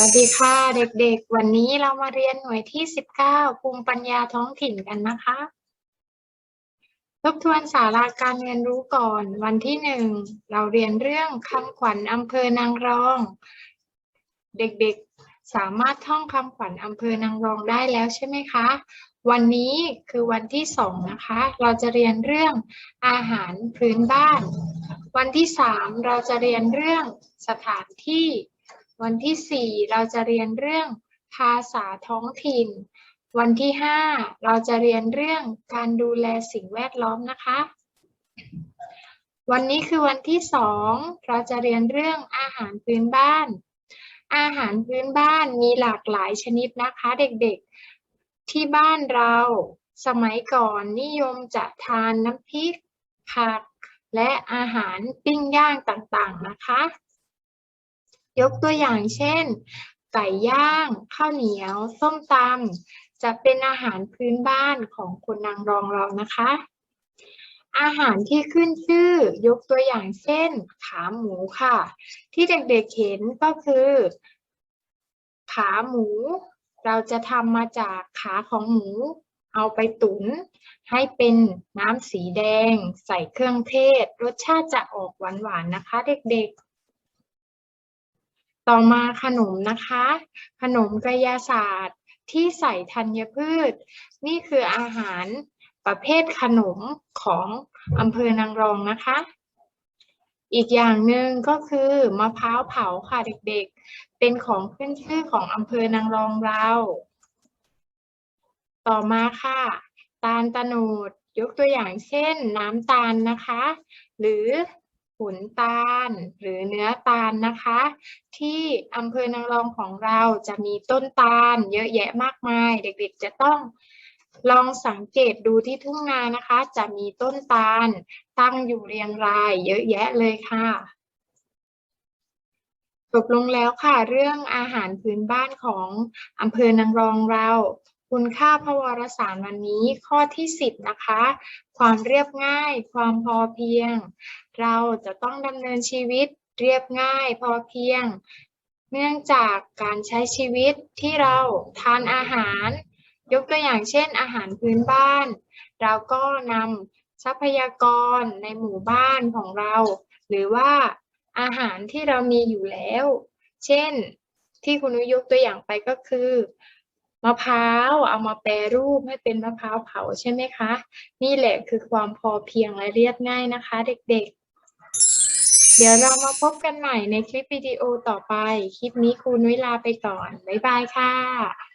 วัสดีค่ะ เด็กๆ วันนี้เรามาเรียนหน่วยที่ 19 ภูมิปัญญาท้องถิ่นกันนะคะ ทบทวนสาระการเรียนรู้ก่อน วันที่หนึ่งเราเรียนเรื่องคำขวัญอำเภอนางรอง เด็กๆ สามารถท่องคำขวัญอำเภอนางรองได้แล้วใช่ไหมคะ วันนี้คือวันที่สองนะคะ เราจะเรียนเรื่องอาหารพื้นบ้าน วันที่สามเราจะเรียนเรื่องสถานที่ วันที่สี่เราจะเรียนเรื่องภาษาท้องถิ่น วันที่ห้าเราจะเรียนเรื่องการดูแลสิ่งแวดล้อมนะคะ วันนี้คือวันที่สองเราจะเรียนเรื่องอาหารพื้นบ้าน อาหารพื้นบ้านมีหลากหลายชนิดนะคะเด็กๆ ที่บ้านเราสมัยก่อนนิยมจะทานน้ำพริกผักและอาหารปิ้งย่างต่างๆนะคะ ยกตัวอย่างเช่น ไก่ย่าง ข้าวเหนียว ส้มตำจะเป็นอาหารพื้นบ้านของคนนางรองเรานะคะ อาหารที่ขึ้นชื่อยกตัวอย่างเช่น ขาหมูค่ะ ที่เด็กๆเห็นก็คือ ขาหมู เราจะทำมาจากขาของหมู เอาไปตุ๋นให้เป็นน้ำสีแดง ใส่เครื่องเทศ รสชาติจะออกหวานๆนะคะ เด็กๆ ต่อมาขนมนะคะ ขนมกระยาศาสตร์ที่ใส่ธัญพืช นี่คืออาหารประเภทขนมของอำเภอนางรองนะคะ อีกอย่างหนึ่งก็คือมะพร้าวเผาค่ะเด็กๆ เป็นของขึ้นชื่อของอำเภอนางรองเรา ต่อมาค่ะ ตาลตะโนดยกตัวอย่างเช่น น้ำตาลนะคะ หรือ ขุนตาล หรือเนื้อตาลนะคะ ที่อำเภอนางรองของเราจะมีต้นตาล เยอะแยะมากมาย เด็กๆจะต้องลองสังเกตดูที่ทุ่งนานะคะ จะมีต้นตาล ตั้งอยู่เรียงราย เยอะแยะเลยค่ะจบลงแล้วค่ะ เรื่องอาหารพื้นบ้านของอำเภอนางรองเรา คุณค่าพระวรสารวันนี้ข้อที่ 10 นะคะ ความเรียบง่าย ความพอเพียง เราจะต้องดำเนินชีวิตเรียบง่ายพอเพียง เนื่องจากการใช้ชีวิตที่เราทานอาหาร ยกตัวอย่างเช่นอาหารพื้นบ้าน เราก็นำทรัพยากรในหมู่บ้านของเรา หรือว่าอาหารที่เรามีอยู่แล้ว เช่นที่คุณนุยยกตัวอย่างไปก็คือ มะพร้าวเอามาแปรรูปให้เป็นมะพร้าวเผาใช่ไหมคะ นี่แหละคือความพอเพียงและเรียบง่ายนะคะ เด็กๆ เดี๋ยวเรามาพบกันใหม่ในคลิปวิดีโอต่อไป คลิปนี้ครูนุ้ยลาไปก่อน บ๊ายบายค่ะ